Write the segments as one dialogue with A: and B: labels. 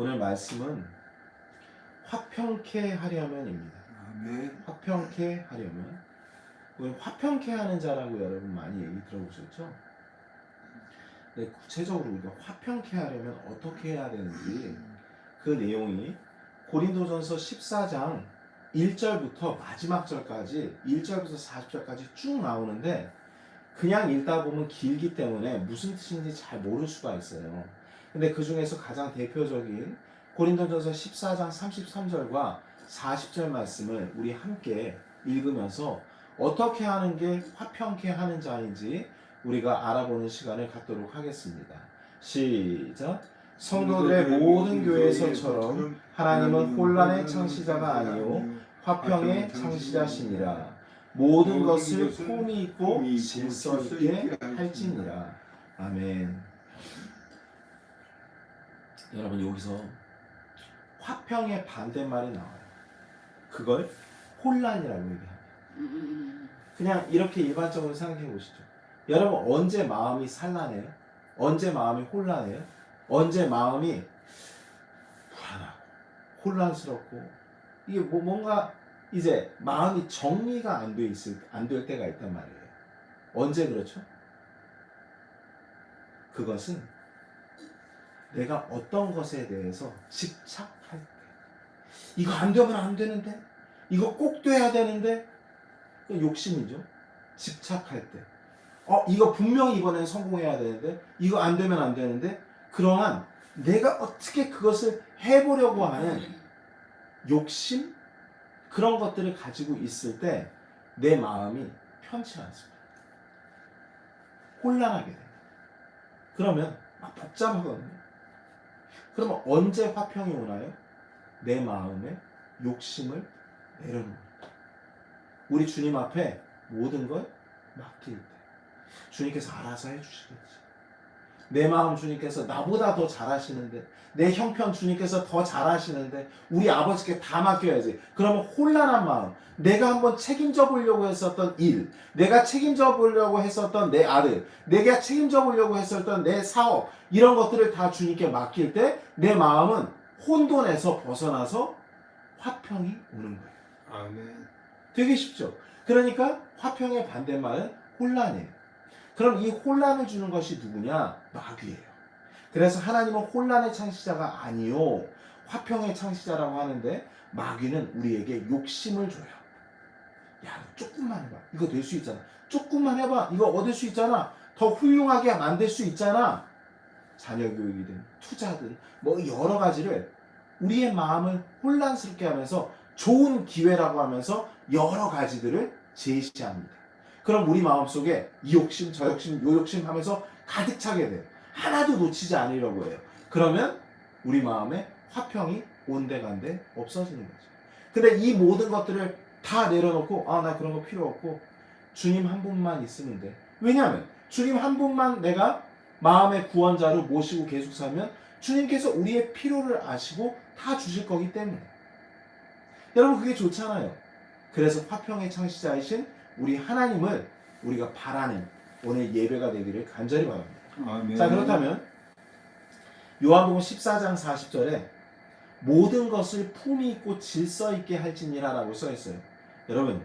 A: 오늘 말씀은 화평케 하려면입니다.
B: 아멘.
A: 화평케 하려면 우리 화평케 하는 자라고 여러분 많이 얘기 들어보셨죠? 근데 구체적으로 우리가 화평케 하려면 어떻게 해야 되는지 그 내용이 고린도전서 14장 1절부터 마지막 절까지 1절부터 40절까지 쭉 나오는데 그냥 읽다 보면 길기 때문에 무슨 뜻인지 잘 모를 수가 있어요. 근데 그 중에서 가장 대표적인 고린도전서 14장 33절과 40절 말씀을 우리 함께 읽으면서 어떻게 하는 게 화평케 하는 자인지 우리가 알아보는 시간을 갖도록 하겠습니다. 시작. 성도들의 모든 교회에서처럼 하나님은 혼란의 창시자가 아니요 화평의 창시자시니라. 모든 것을 품이 있고 질서 있게 할지니라. 아멘. 여러분 여기서 화평의 반대말이 나와요. 그걸 혼란이라고 얘기합니다. 그냥 이렇게 일반적으로 생각해 보시죠. 여러분 언제 마음이 산란해요? 언제 마음이 혼란해요? 언제 마음이 불안하고 혼란스럽고 이게 뭐 뭔가 이제 마음이 정리가 안 돼 있을 안 될 때가 있단 말이에요. 언제 그렇죠? 그것은 내가 어떤 것에 대해서 집착할 때 이거 안 되면 안 되는데 이거 꼭 돼야 되는데 그 욕심이죠. 집착할 때. 어, 이거 분명히 이번엔 성공해야 되는데, 이거 안 되면 안 되는데, 그러한 내가 어떻게 그것을 해보려고 하는 욕심? 그런 것들을 가지고 있을 때, 내 마음이 편치 않습니다. 혼란하게 됩니다. 그러면 막 복잡하거든요. 그러면 언제 화평이 오나요? 내 마음에 욕심을 내려놓는 우리 주님 앞에 모든 걸 맡길 때 주님께서 알아서 해주시겠지. 내 마음 주님께서 나보다 더 잘하시는데 내 형편 주님께서 더 잘하시는데 우리 아버지께 다 맡겨야지. 그러면 혼란한 마음, 내가 한번 책임져 보려고 했었던 일, 내가 책임져 보려고 했었던 내 아들, 내가 책임져 보려고 했었던 내 사업 이런 것들을 다 주님께 맡길 때 내 마음은 혼돈에서 벗어나서 화평이 오는 거예요.
B: 아멘.
A: 되게 쉽죠. 그러니까 화평의 반대말은 혼란이에요. 그럼 이 혼란을 주는 것이 누구냐? 마귀예요. 그래서 하나님은 혼란의 창시자가 아니요 화평의 창시자라고 하는데 마귀는 우리에게 욕심을 줘요. 야, 조금만 해봐. 이거 될 수 있잖아. 조금만 해봐. 이거 얻을 수 있잖아. 더 훌륭하게 만들 수 있잖아. 자녀 교육이든 투자든 뭐 여러 가지를 우리의 마음을 혼란스럽게 하면서 좋은 기회라고 하면서 여러 가지들을 제시합니다. 그럼 우리 마음속에 이 욕심, 저 욕심, 요 욕심 하면서 가득 차게 돼요. 하나도 놓치지 않으려고 해요. 그러면 우리 마음에 화평이 온데간데 없어지는 거죠. 근데 이 모든 것들을 다 내려놓고 아 나 그런 거 필요 없고 주님 한 분만 있으면 돼. 왜냐하면 주님 한 분만 내가 마음의 구원자로 모시고 계속 살면 주님께서 우리의 필요를 아시고 다 주실 거기 때문에. 여러분 그게 좋잖아요. 그래서 화평의 창시자이신 우리 하나님을 우리가 바라는 오늘 예배가 되기를 간절히 바랍니다.
B: 아멘.
A: 자 그렇다면 요한복음 14장 40절에 모든 것을 품이 있고 질서 있게 할지니라라고 써 있어요. 여러분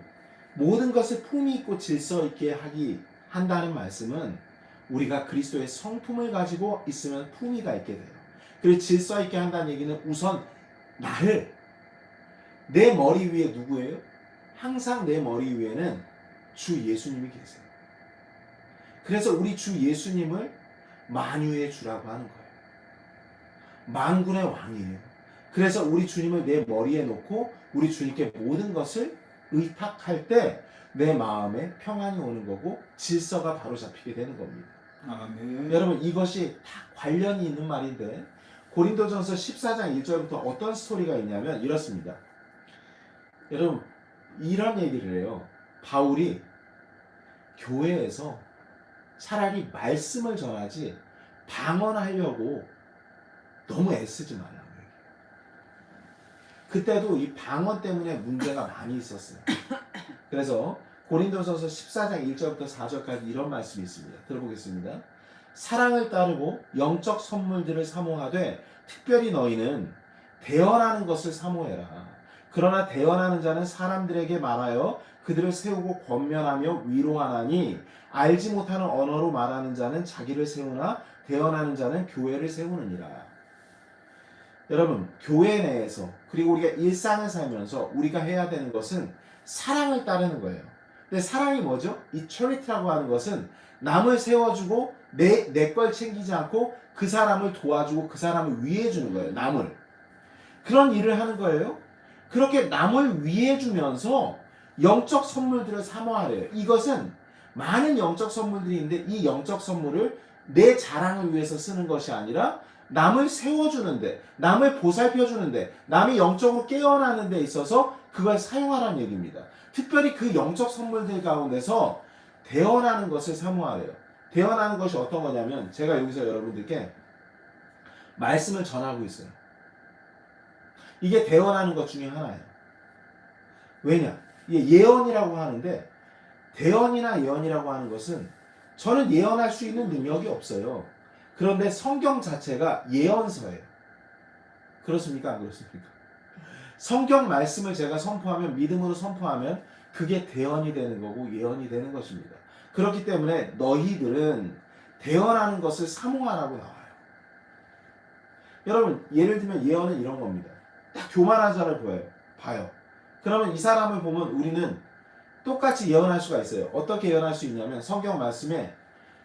A: 모든 것을 품이 있고 질서 있게 하기 한다는 말씀은 우리가 그리스도의 성품을 가지고 있으면 품위가 있게 돼요. 그리고 질서 있게 한다는 얘기는 우선 나를 내 머리 위에 누구예요? 항상 내 머리 위에는 주 예수님이 계세요. 그래서 우리 주 예수님을 만유의 주라고 하는 거예요. 만군의 왕이에요. 그래서 우리 주님을 내 머리에 놓고 우리 주님께 모든 것을 의탁할 때 내 마음에 평안이 오는 거고 질서가 바로 잡히게 되는 겁니다.
B: 아멘.
A: 여러분 이것이 다 관련이 있는 말인데 고린도전서 14장 1절부터 어떤 스토리가 있냐면 이렇습니다. 여러분 이런 얘기를 해요. 바울이 교회에서 차라리 말씀을 전하지 방언하려고 너무 애쓰지 말라고. 그때도 이 방언 때문에 문제가 많이 있었어요. 그래서 고린도전서 14장 1절부터 4절까지 이런 말씀이 있습니다. 들어보겠습니다. 사랑을 따르고 영적 선물들을 사모하되 특별히 너희는 대언하는 것을 사모해라. 그러나 대언하는 자는 사람들에게 말하여 그들을 세우고 권면하며 위로하나니 알지 못하는 언어로 말하는 자는 자기를 세우나 대언하는 자는 교회를 세우느니라. 여러분, 교회 내에서 그리고 우리가 일상을 살면서 우리가 해야 되는 것은 사랑을 따르는 거예요. 근데 사랑이 뭐죠? 이 charity라고 하는 것은 남을 세워주고 내 내 걸 챙기지 않고 그 사람을 도와주고 그 사람을 위해 주는 거예요. 남을 그런 일을 하는 거예요. 그렇게 남을 위해 주면서 영적 선물들을 사모하래요. 이것은 많은 영적 선물들이 있는데 이 영적 선물을 내 자랑을 위해서 쓰는 것이 아니라 남을 세워주는데, 남을 보살펴주는데, 남이 영적으로 깨어나는 데 있어서 그걸 사용하라는 얘기입니다. 특별히 그 영적 선물들 가운데서 대언하는 것을 사모하래요. 대언하는 것이 어떤 거냐면, 제가 여기서 여러분들께 말씀을 전하고 있어요. 이게 대언하는 것 중에 하나예요. 왜냐? 이게 예언이라고 하는데, 대언이나 예언이라고 하는 것은 저는 예언할 수 있는 능력이 없어요. 그런데 성경 자체가 예언서예요. 그렇습니까? 안 그렇습니까? 성경 말씀을 제가 선포하면 믿음으로 선포하면 그게 대언이 되는 거고 예언이 되는 것입니다. 그렇기 때문에 너희들은 대언하는 것을 사모하라고 나와요. 여러분 예를 들면 예언은 이런 겁니다. 딱 교만한 자를 보여요. 봐요. 그러면 이 사람을 보면 우리는 똑같이 예언할 수가 있어요. 어떻게 예언할 수 있냐면 성경 말씀에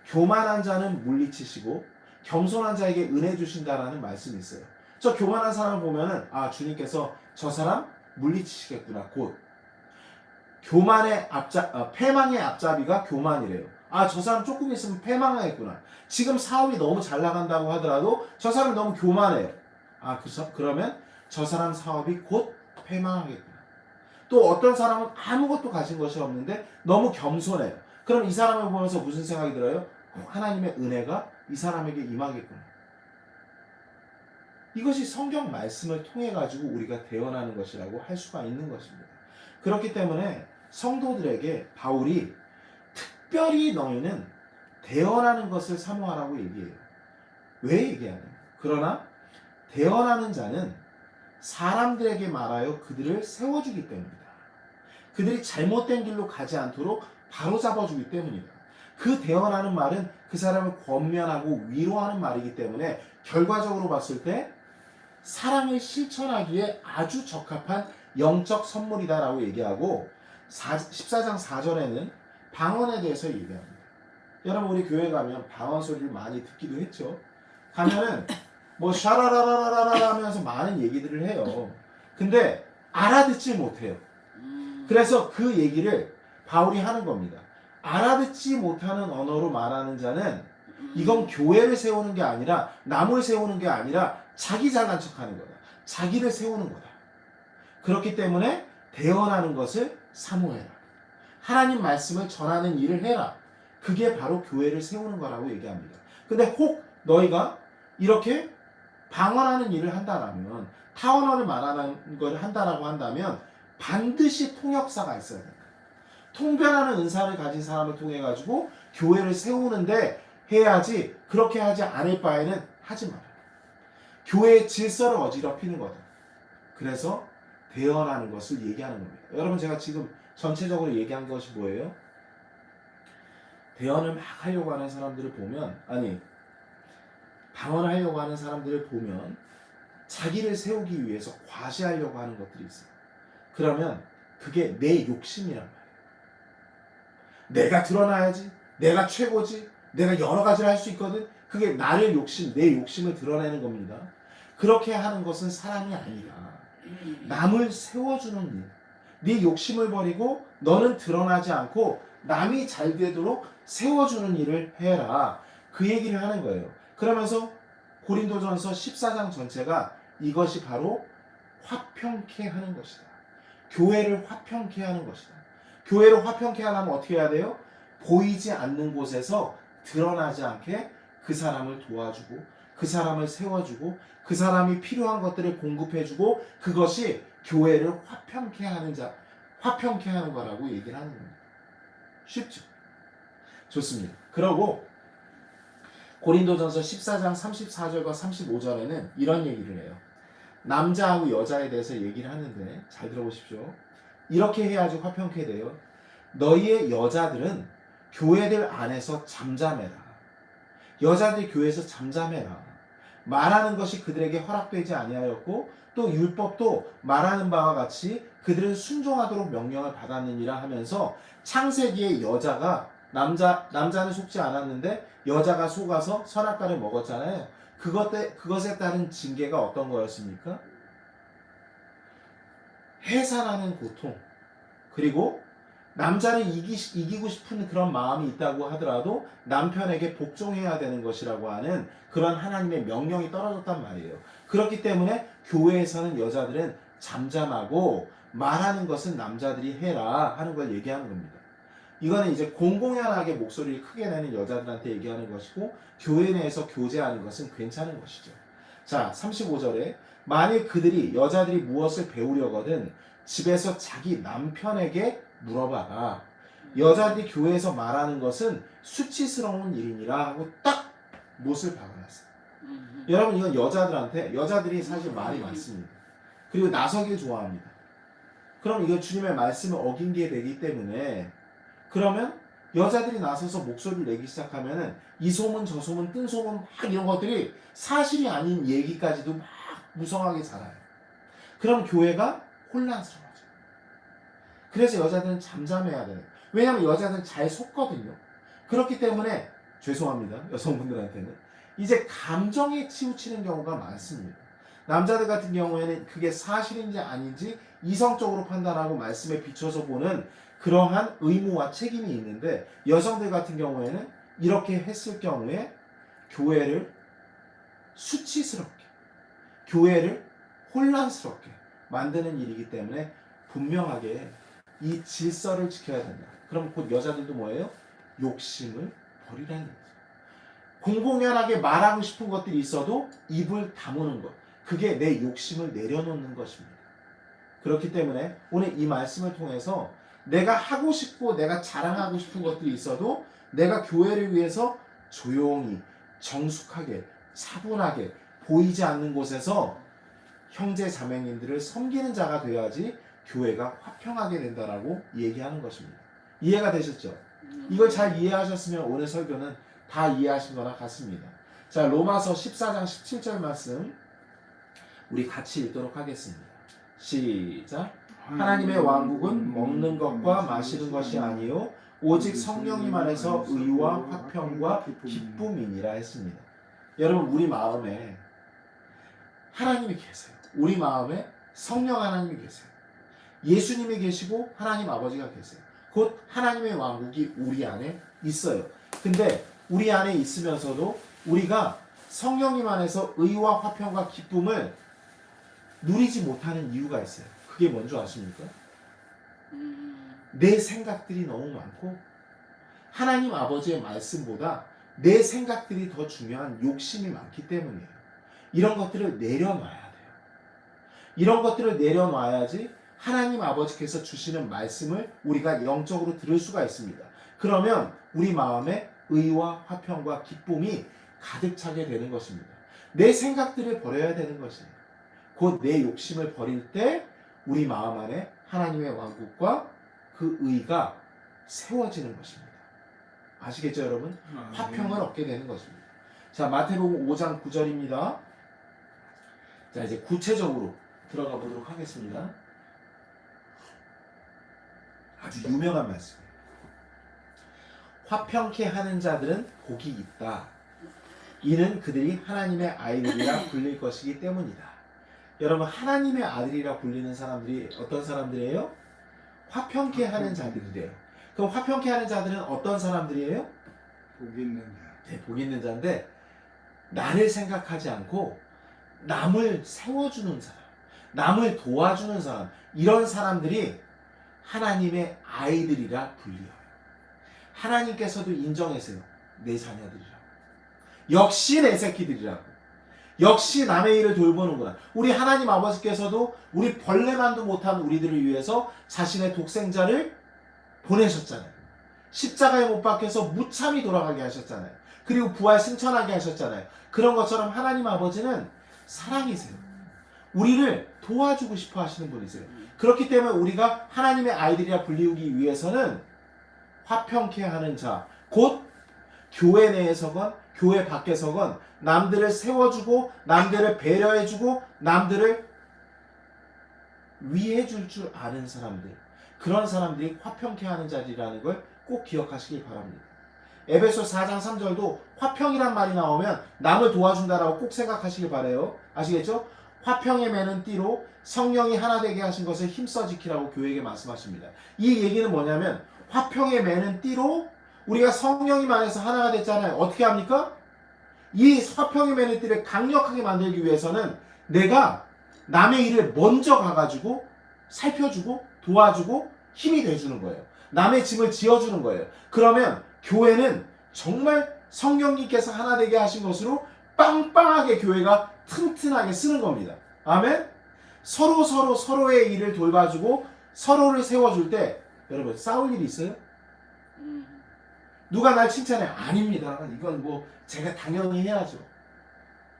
A: 교만한 자는 물리치시고 겸손한 자에게 은혜 주신다라는 말씀이 있어요. 저 교만한 사람을 보면은 아 주님께서 저 사람 물리치시겠구나 곧 교만의 앞잡 아, 패망의 앞잡이가 교만이래요. 아 저 사람 조금 있으면 패망하겠구나. 지금 사업이 너무 잘 나간다고 하더라도 저 사람 너무 교만해요. 아 그, 그러면 저 사람 사업이 곧 패망하겠구나. 또 어떤 사람은 아무것도 가진 것이 없는데 너무 겸손해요. 그럼 이 사람을 보면서 무슨 생각이 들어요? 하나님의 은혜가 이 사람에게 임하겠구나. 이것이 성경 말씀을 통해 가지고 우리가 대언하는 것이라고 할 수가 있는 것입니다. 그렇기 때문에 성도들에게 바울이 특별히 너희는 대언하는 것을 사모하라고 얘기해요. 왜 얘기하냐? 그러나 대언하는 자는 사람들에게 말하여 그들을 세워주기 때문이다. 그들이 잘못된 길로 가지 않도록 바로 잡아주기 때문이다. 그 대언하는 말은 그 사람을 권면하고 위로하는 말이기 때문에 결과적으로 봤을 때 사랑을 실천하기에 아주 적합한 영적 선물이다라고 얘기하고 14장 4절에는 방언에 대해서 얘기합니다. 여러분 우리 교회 가면 방언 소리를 많이 듣기도 했죠. 가면은 뭐 샤라라라라라 하면서 많은 얘기들을 해요. 근데 알아듣지 못해요. 그래서 그 얘기를 바울이 하는 겁니다. 알아듣지 못하는 언어로 말하는 자는 이건 교회를 세우는 게 아니라 남을 세우는 게 아니라 자기 잘난 척 하는 거다. 자기를 세우는 거다. 그렇기 때문에 대언하는 것을 사모해라. 하나님 말씀을 전하는 일을 해라. 그게 바로 교회를 세우는 거라고 얘기합니다. 근데 혹 너희가 이렇게 방언하는 일을 한다라면 타언어를 말하는 걸 한다라고 한다면 반드시 통역사가 있어야 된다. 통변하는 은사를 가진 사람을 통해 가지고 교회를 세우는데 해야지 그렇게 하지 않을 바에는 하지 마라. 교회의 질서를 어지럽히는 거다. 그래서 대언하는 것을 얘기하는 겁니다. 여러분 제가 지금 전체적으로 얘기한 것이 뭐예요? 대언을 막 하려고 하는 사람들을 보면 아니 방언을 하려고 하는 사람들을 보면 자기를 세우기 위해서 과시하려고 하는 것들이 있어요. 그러면 그게 내 욕심이란 말이에요. 내가 드러나야지. 내가 최고지. 내가 여러 가지를 할 수 있거든. 그게 나를 욕심, 내 욕심을 드러내는 겁니다. 그렇게 하는 것은 사랑이 아니라 남을 세워주는 일. 네 욕심을 버리고 너는 드러나지 않고 남이 잘 되도록 세워주는 일을 해라. 그 얘기를 하는 거예요. 그러면서 고린도전서 14장 전체가 이것이 바로 화평케 하는 것이다. 교회를 화평케 하는 것이다. 교회를 화평케 하려면 어떻게 해야 돼요? 보이지 않는 곳에서 드러나지 않게 그 사람을 도와주고 그 사람을 세워주고 그 사람이 필요한 것들을 공급해주고 그것이 교회를 화평케 하는 자, 화평케 하는 거라고 얘기를 하는 겁니다. 쉽죠? 좋습니다. 그러고 고린도전서 14장 34절과 35절에는 이런 얘기를 해요. 남자하고 여자에 대해서 얘기를 하는데 잘 들어보십시오. 이렇게 해야지 화평케 돼요. 너희의 여자들은 교회들 안에서 잠잠해라. 여자들이 교회에서 잠잠해라. 말하는 것이 그들에게 허락되지 아니하였고 또 율법도 말하는 바와 같이 그들은 순종하도록 명령을 받았느니라 하면서 창세기에 여자가 남자 남자는 속지 않았는데 여자가 속아서 선악과를 먹었잖아요. 그것 때 그것에 따른 징계가 어떤 거였습니까? 해산하는 고통 그리고 남자를 이기, 이기고 싶은 그런 마음이 있다고 하더라도 남편에게 복종해야 되는 것이라고 하는 그런 하나님의 명령이 떨어졌단 말이에요. 그렇기 때문에 교회에서는 여자들은 잠잠하고 말하는 것은 남자들이 해라 하는 걸 얘기하는 겁니다. 이거는 이제 공공연하게 목소리를 크게 내는 여자들한테 얘기하는 것이고 교회 내에서 교제하는 것은 괜찮은 것이죠. 자, 35절에 만일 그들이 여자들이 무엇을 배우려거든 집에서 자기 남편에게 물어봐라. 여자들이 교회에서 말하는 것은 수치스러운 일이니라 하고 딱 못을 박아놨어요.
B: 음.
A: 여러분 이건 여자들한테 여자들이 사실 말이 많습니다. 그리고 나서길 좋아합니다. 그럼 이거 주님의 말씀을 어긴 게 되기 때문에 그러면 여자들이 나서서 목소리를 내기 시작하면은 이 소문 저 소문 뜬 소문 막 이런 것들이 사실이 아닌 얘기까지도 막 무성하게 자라요. 그럼 교회가 혼란스러워져. 그래서 여자들은 잠잠해야 돼요. 왜냐하면 여자들은 잘 속거든요. 그렇기 때문에 죄송합니다. 여성분들한테는 이제 감정에 치우치는 경우가 많습니다. 남자들 같은 경우에는 그게 사실인지 아닌지 이성적으로 판단하고 말씀에 비춰서 보는 그러한 의무와 책임이 있는데 여성들 같은 경우에는 이렇게 했을 경우에 교회를 수치스럽게 교회를 혼란스럽게 만드는 일이기 때문에 분명하게 이 질서를 지켜야 된다. 그럼 곧 여자들도 뭐예요? 욕심을 버리라는 거죠. 공공연하게 말하고 싶은 것들이 있어도 입을 다무는 것. 그게 내 욕심을 내려놓는 것입니다. 그렇기 때문에 오늘 이 말씀을 통해서 내가 하고 싶고 내가 자랑하고 싶은 것들이 있어도 내가 교회를 위해서 조용히 정숙하게 차분하게 보이지 않는 곳에서 형제 자매님들을 섬기는 자가 되어야지 교회가 화평하게 된다라고 얘기하는 것입니다. 이해가 되셨죠? 이걸 잘 이해하셨으면 오늘 설교는 다 이해하신 거나 같습니다. 자, 로마서 14장 17절 말씀 우리 같이 읽도록 하겠습니다. 시작. 하나님의 왕국은 먹는 것과 마시는 것이 아니요 오직 성령님 안에서 의와 화평과 기쁨이니라 했습니다. 여러분 우리 마음에 하나님이 계세요. 우리 마음에 성령 하나님이 계세요. 예수님이 계시고 하나님 아버지가 계세요. 곧 하나님의 왕국이 우리 안에 있어요. 근데 우리 안에 있으면서도 우리가 성령님 안에서 의와 화평과 기쁨을 누리지 못하는 이유가 있어요. 그게 뭔지 아십니까?
B: 음.
A: 내 생각들이 너무 많고 하나님 아버지의 말씀보다 내 생각들이 더 중요한 욕심이 많기 때문이에요. 이런 것들을 내려놔야 돼요. 이런 것들을 내려놔야지 하나님 아버지께서 주시는 말씀을 우리가 영적으로 들을 수가 있습니다. 그러면 우리 마음에 의와 화평과 기쁨이 가득 차게 되는 것입니다. 내 생각들을 버려야 되는 것이에요. 곧내 욕심을 버릴 때 우리 마음 안에 하나님의 왕국과 그 의가 세워지는 것입니다. 아시겠죠, 여러분? 화평을 얻게 되는 것입니다. 자, 마태복음 5장 9절입니다. 자, 이제 구체적으로 들어가 보도록 하겠습니다. 아주 유명한 말씀이에요. 화평케 하는 자들은 복이 있다. 이는 그들이 하나님의 아이들이라 불릴 것이기 때문이다. 여러분, 하나님의 아들이라 불리는 사람들이 어떤 사람들이에요? 화평케 하는 자들이래요. 그럼 화평케 하는 자들은 어떤 사람들이에요?
C: 복 있는 자.
A: 네, 복 있는 자인데 나를 생각하지 않고 남을 세워주는 사람, 남을 도와주는 사람 이런 사람들이 하나님의 아이들이라 불려요. 하나님께서도 인정하세요. 내 자녀들이라고. 역시 내 새끼들이라고. 역시 남의 일을 돌보는구나. 우리 하나님 아버지께서도 우리 벌레만도 못한 우리들을 위해서 자신의 독생자를 보내셨잖아요. 십자가에 못 박혀서 무참히 돌아가게 하셨잖아요. 그리고 부활 승천하게 하셨잖아요. 그런 것처럼 하나님 아버지는 사랑이세요. 우리를 도와주고 싶어 하시는 분이세요. 그렇기 때문에 우리가 하나님의 아이들이라 불리우기 위해서는 화평케 하는 자, 곧 교회 내에서건 교회 밖에서건 남들을 세워주고 남들을 배려해주고 남들을 위해줄 줄 아는 사람들 그런 사람들이 화평케 하는 자리라는 걸 꼭 기억하시길 바랍니다. 에베소 4장 3절도 화평이란 말이 나오면 남을 도와준다라고 꼭 생각하시길 바래요. 아시겠죠? 화평에 매는 띠로 성령이 하나 되게 하신 것을 힘써 지키라고 교회에게 말씀하십니다. 이 얘기는 뭐냐면 화평에 매는 띠로 우리가 성령님 안에서 하나가 됐잖아요. 어떻게 합니까? 이 화평의 매는 띠를 강력하게 만들기 위해서는 내가 남의 일을 먼저 가가지고 살펴주고 도와주고 힘이 돼주는 거예요. 남의 짐을 지어주는 거예요. 그러면 교회는 정말 성령님께서 하나 되게 하신 것으로 빵빵하게 교회가 튼튼하게 쓰는 겁니다. 아멘? 서로 서로 서로의 일을 돌봐주고 서로를 세워줄 때 여러분 싸울 일이 있어요?
B: 음.
A: 누가 날 칭찬해? 아닙니다. 이건 뭐 제가 당연히 해야죠.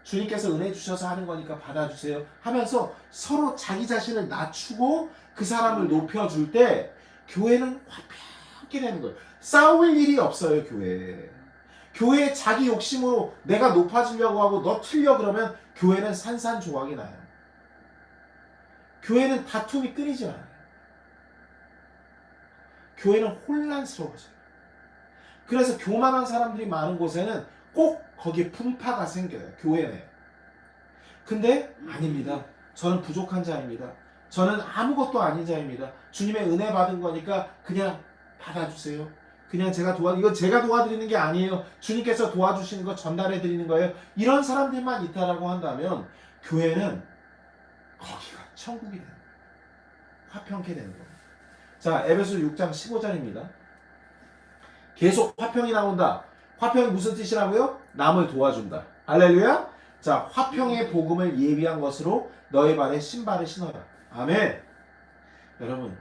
A: 주님께서 은혜 주셔서 하는 거니까 받아주세요. 하면서 서로 자기 자신을 낮추고 그 사람을 높여줄 때 교회는 화평하게 되는 거예요. 싸울 일이 없어요, 교회에. 교회에 자기 욕심으로 내가 높아지려고 하고 너 틀려 그러면 교회는 산산조각이 나요. 교회는 다툼이 끊이지 않아요. 교회는 혼란스러워져요. 그래서 교만한 사람들이 많은 곳에는 꼭 거기에 분파가 생겨요. 교회 내. 근데 아닙니다. 저는 부족한 자입니다. 저는 아무것도 아닌 자입니다. 주님의 은혜 받은 거니까 그냥 받아주세요. 그냥 제가 도와 이건 제가 도와드리는 게 아니에요. 주님께서 도와주시는 거 전달해 드리는 거예요. 이런 사람들만 있다라고 한다면 교회는 거기가 천국이 되는 거예요. 화평케 되는 겁니다. 자, 에베소 6장 15절입니다. 계속 화평이 나온다. 화평이 무슨 뜻이라고요? 남을 도와준다. 할렐루야. 자, 화평의 복음을 예비한 것으로 너희 발에 신발을 신어라. 아멘. 여러분,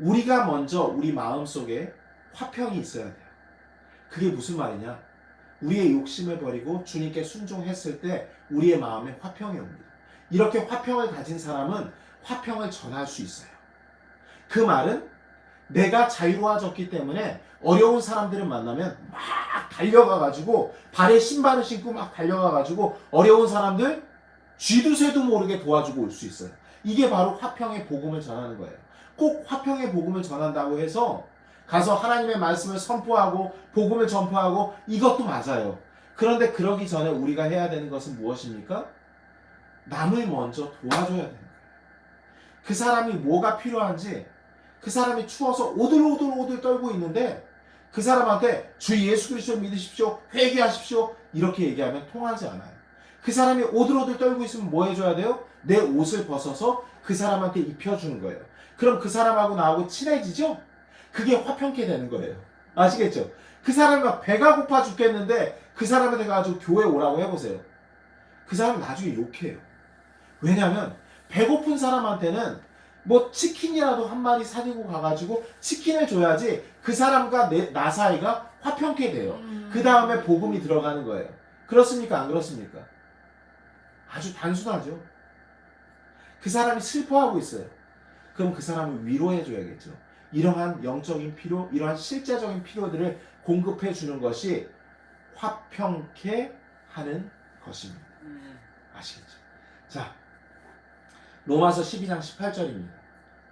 A: 우리가 먼저 우리 마음 속에 화평이 있어야 돼요. 그게 무슨 말이냐? 우리의 욕심을 버리고 주님께 순종했을 때 우리의 마음에 화평이 옵니다. 이렇게 화평을 가진 사람은 화평을 전할 수 있어요. 그 말은 내가 자유로워졌기 때문에 어려운 사람들을 만나면 막 달려가가지고 발에 신발을 신고 막 달려가가지고 어려운 사람들 쥐도 새도 모르게 도와주고 올 수 있어요. 이게 바로 화평의 복음을 전하는 거예요. 꼭 화평의 복음을 전한다고 해서 가서 하나님의 말씀을 선포하고 복음을 전파하고 이것도 맞아요. 그런데 그러기 전에 우리가 해야 되는 것은 무엇입니까? 남을 먼저 도와줘야 거예요. 그 사람이 뭐가 필요한지 그 사람이 추워서 오들오들오들 떨고 있는데 그 사람한테 주 예수 그리스도 믿으십시오. 회개하십시오. 이렇게 얘기하면 통하지 않아요. 그 사람이 오들오들 떨고 있으면 뭐 해줘야 돼요? 내 옷을 벗어서 그 사람한테 입혀주는 거예요. 그럼 그 사람하고 나하고 친해지죠? 그게 화평케 되는 거예요. 아시겠죠? 그 사람이 막 배가 고파 죽겠는데 그 사람한테 가가지고 교회 오라고 해보세요. 그 사람 나중에 욕해요. 왜냐면 배고픈 사람한테는 뭐 치킨이라도 한 마리 사들고 가가지고 치킨을 줘야지 그 사람과 내, 나 사이가 화평케 돼요. 그 다음에 복음이 들어가는 거예요. 그렇습니까? 안 그렇습니까? 아주 단순하죠. 그 사람이 슬퍼하고 있어요. 그럼 그 사람을 위로해줘야겠죠. 이러한 영적인 필요, 이러한 실제적인 필요들을 공급해 주는 것이 화평케 하는 것입니다.
B: 음.
A: 아시겠죠? 자, 로마서 12장 18절입니다.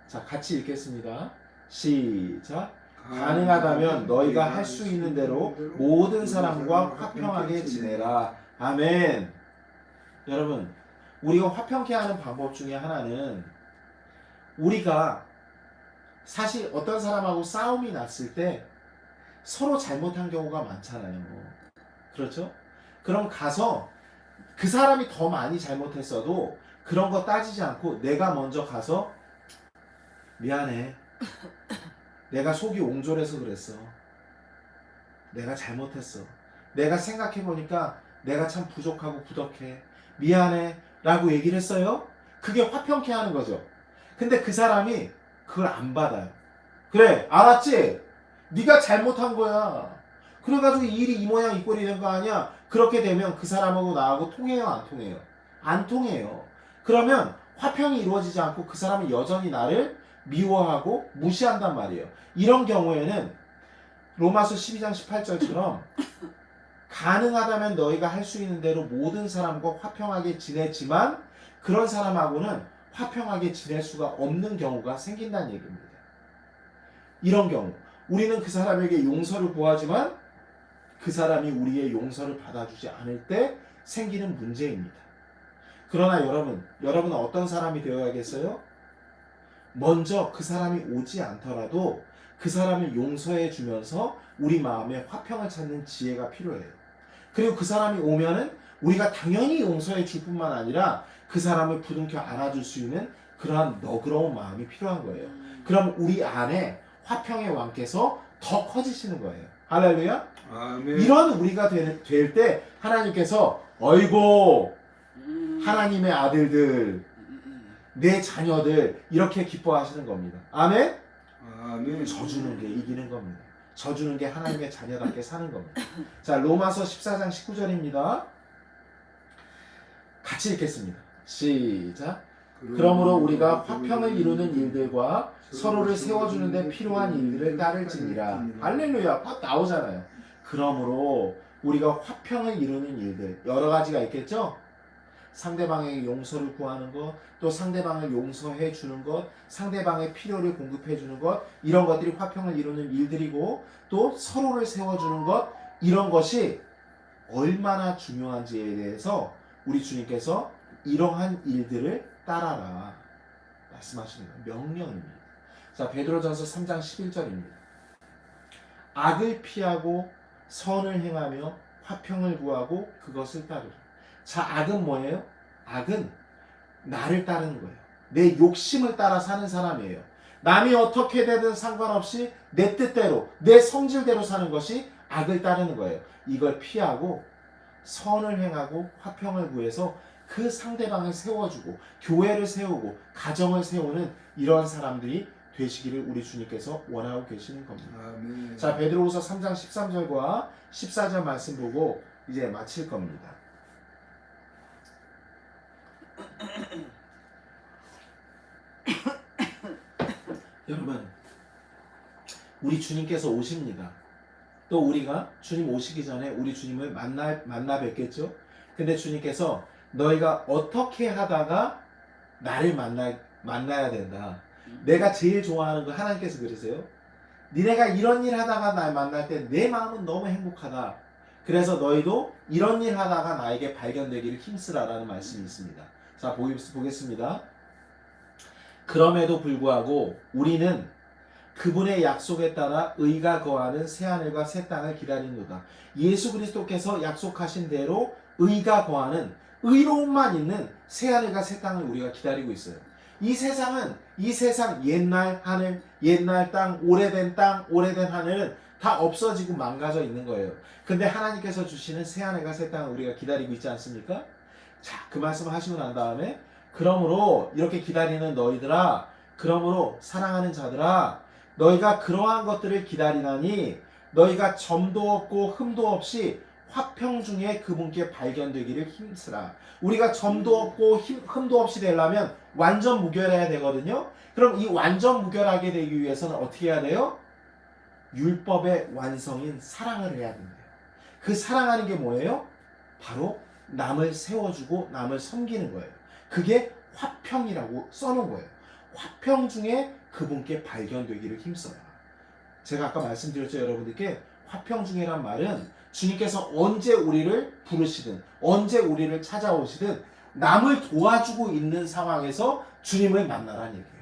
A: 자, 같이 읽겠습니다. 시작. 가능하다면 너희가 할 수 있는 대로 모든 사람과 화평하게 지내라. 아멘. 여러분, 우리가 화평케 하는 방법 중에 하나는 우리가 사실 어떤 사람하고 싸움이 났을 때 서로 잘못한 경우가 많잖아요. 그렇죠? 그럼 가서 그 사람이 더 많이 잘못했어도 그런 거 따지지 않고 내가 먼저 가서 미안해. 내가 속이 옹졸해서 그랬어. 내가 잘못했어. 내가 생각해 보니까 내가 참 부족하고 부덕해. 미안해. 라고 얘기를 했어요. 그게 화평케 하는 거죠. 근데 그 사람이 그걸 안 받아요. 그래, 알았지? 네가 잘못한 거야. 그래가지고 이 일이 이 모양 이 꼴이 된 거 아니야? 그렇게 되면 그 사람하고 나하고 통해요, 안 통해요? 안 통해요. 그러면 화평이 이루어지지 않고 그 사람이 여전히 나를 미워하고 무시한단 말이에요. 이런 경우에는 로마서 12장 18절처럼 가능하다면 너희가 할 수 있는 대로 모든 사람과 화평하게 지내지만 그런 사람하고는 화평하게 지낼 수가 없는 경우가 생긴다는 얘기입니다. 이런 경우 우리는 그 사람에게 용서를 구하지만 그 사람이 우리의 용서를 받아주지 않을 때 생기는 문제입니다. 그러나 여러분, 여러분은 어떤 사람이 되어야겠어요? 먼저 그 사람이 오지 않더라도 그 사람을 용서해 주면서 우리 마음에 화평을 찾는 지혜가 필요해요. 그리고 그 사람이 오면은 우리가 당연히 용서해 줄 뿐만 아니라 그 사람을 부둥켜 안아줄 수 있는 그러한 너그러운 마음이 필요한 거예요.
B: 음.
A: 그럼 우리 안에 화평의 왕께서 더 커지시는 거예요. 할렐루야?
C: 아멘.
A: 이런 우리가 될 때 하나님께서 어이고
B: 음.
A: 하나님의 아들들. 내 자녀들 이렇게 기뻐하시는 겁니다. 아멘?
C: 아멘.
A: 져주는 게 이기는 겁니다. 져주는 게 하나님의 자녀답게 사는 겁니다. 자, 로마서 14장 19절입니다. 같이 읽겠습니다. 시작. 그러므로 우리가 화평을 이루는 일들과 서로를 세워주는데 필요한 일들을 따를지니라. 할렐루야. 딱 나오잖아요. 그러므로 우리가 화평을 이루는 일들 여러 가지가 있겠죠? 상대방에게 용서를 구하는 것, 또 상대방을 용서해 주는 것, 상대방의 필요를 공급해 주는 것, 이런 것들이 화평을 이루는 일들이고, 또 서로를 세워주는 것, 이런 것이 얼마나 중요한지에 대해서 우리 주님께서 이러한 일들을 따라라 말씀하시는 거예요. 명령입니다. 자, 베드로전서 3장 11절입니다. 악을 피하고 선을 행하며 화평을 구하고 그것을 따르라. 자, 악은 뭐예요? 악은 나를 따르는 거예요. 내 욕심을 따라 사는 사람이에요. 남이 어떻게 되든 상관없이 내 뜻대로, 내 성질대로 사는 것이 악을 따르는 거예요. 이걸 피하고 선을 행하고 화평을 구해서 그 상대방을 세워주고 교회를 세우고 가정을 세우는 이러한 사람들이 되시기를 우리 주님께서 원하고 계시는 겁니다.
C: 아멘.
A: 자, 베드로후서 3장 13절과 14절 말씀 보고 이제 마칠 겁니다. 여러분, 우리 주님께서 오십니다. 또 우리가 주님 오시기 전에 우리 주님을 만나 만나 뵙겠죠. 근데 주님께서 너희가 어떻게 하다가 나를 만나 만나야 된다. 내가 제일 좋아하는 거 하나님께서 그러세요. 니네가 이런 일 하다가 날 만날 때 내 마음은 너무 행복하다. 그래서 너희도 이런 일 하다가 나에게 발견되기를 힘쓰라라는 말씀이 있습니다. 자, 보겠- 보겠습니다. 그럼에도 불구하고 우리는 그분의 약속에 따라 의가 거하는 새 하늘과 새 땅을 기다리노다. 예수 그리스도께서 약속하신 대로 의가 거하는 의로움만 있는 새 하늘과 새 땅을 우리가 기다리고 있어요. 이 세상은 이 세상 옛날 하늘, 옛날 땅, 오래된 땅, 오래된 하늘은 다 없어지고 망가져 있는 거예요. 근데 하나님께서 주시는 새 하늘과 새 땅을 우리가 기다리고 있지 않습니까? 자, 그 말씀을 하시고 난 다음에 그러므로 이렇게 기다리는 너희들아, 그러므로 사랑하는 자들아, 너희가 그러한 것들을 기다리나니 너희가 점도 없고 흠도 없이 화평 중에 그분께 발견되기를 힘쓰라. 우리가 점도 없고 힘, 흠도 없이 되려면 완전 무결해야 되거든요. 그럼 이 완전 무결하게 되기 위해서는 어떻게 해야 돼요? 율법의 완성인 사랑을 해야 된대요. 그 사랑하는 게 뭐예요? 바로 남을 세워주고 남을 섬기는 거예요. 그게 화평이라고 써놓은 거예요. 화평 중에 그분께 발견되기를 힘써라. 제가 아까 말씀드렸죠, 여러분들께 화평 중에란 말은 주님께서 언제 우리를 부르시든 언제 우리를 찾아오시든 남을 도와주고 있는 상황에서 주님을 만나라는 얘기예요.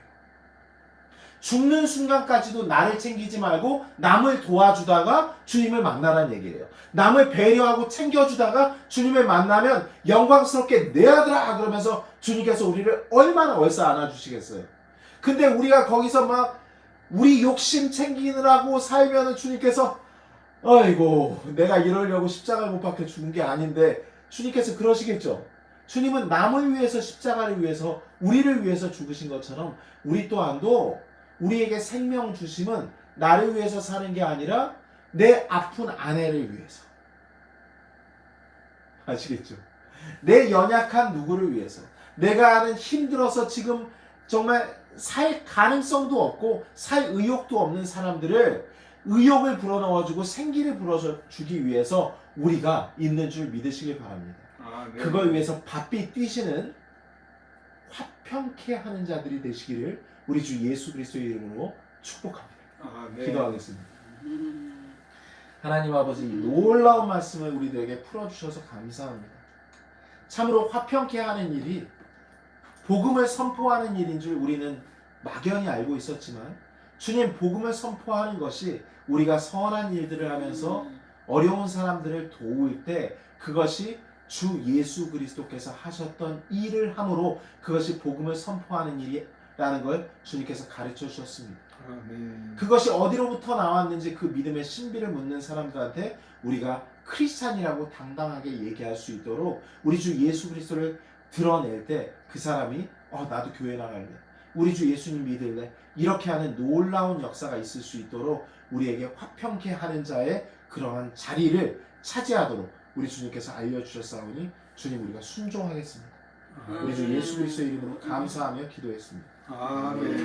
A: 죽는 순간까지도 나를 챙기지 말고 남을 도와주다가 주님을 만나라는 얘기예요. 남을 배려하고 챙겨주다가 주님을 만나면 영광스럽게 내 아들아 그러면서 주님께서 우리를 얼마나 얼싸 안아주시겠어요. 근데 우리가 거기서 막 우리 욕심 챙기느라고 살면은 주님께서 아이고 내가 이러려고 십자가를 못 박혀 죽은 게 아닌데 주님께서 그러시겠죠. 주님은 남을 위해서 십자가를 위해서 우리를 위해서 죽으신 것처럼 우리 또한도 우리에게 생명 주심은 나를 위해서 사는 게 아니라 내 아픈 아내를 위해서. 아시겠죠? 내 연약한 누구를 위해서. 내가 아는 힘들어서 지금 정말 살 가능성도 없고 살 의욕도 없는 사람들을 의욕을 불어넣어주고 생기를 불어주기 위해서 우리가 있는 줄 믿으시길 바랍니다.
C: 아, 네.
A: 그걸 위해서 바삐 뛰시는 화평케 하는 자들이 되시기를 우리 주 예수 그리스도의 이름으로 축복합니다.
C: 아, 네.
A: 기도하겠습니다.
B: 음.
A: 하나님 아버지 이 놀라운 말씀을 우리들에게 풀어주셔서 감사합니다. 참으로 화평케 하는 일이 복음을 선포하는 일인 줄 우리는 막연히 알고 있었지만 주님 복음을 선포하는 것이 우리가 선한 일들을 하면서
B: 음.
A: 어려운 사람들을 도울 때 그것이 주 예수 그리스도께서 하셨던 일을 함으로 그것이 복음을 선포하는 일이 라는 걸 주님께서 가르쳐 주셨습니다.
C: 아, 네.
A: 그것이 어디로부터 나왔는지 그 믿음의 신비를 묻는 사람들한테 우리가 크리스찬이라고 당당하게 얘기할 수 있도록 우리 주 예수 그리스도를 드러낼 때 그 사람이 어 나도 교회 나갈래. 우리 주 예수님 믿을래. 이렇게 하는 놀라운 역사가 있을 수 있도록 우리에게 화평케 하는 자의 그러한 자리를 차지하도록 우리 주님께서 알려 주셨사오니 주님 우리가 순종하겠습니다.
C: 아,
A: 우리 주 예수 그리스도의 이름으로 감사하며 기도했습니다
C: 아, 네.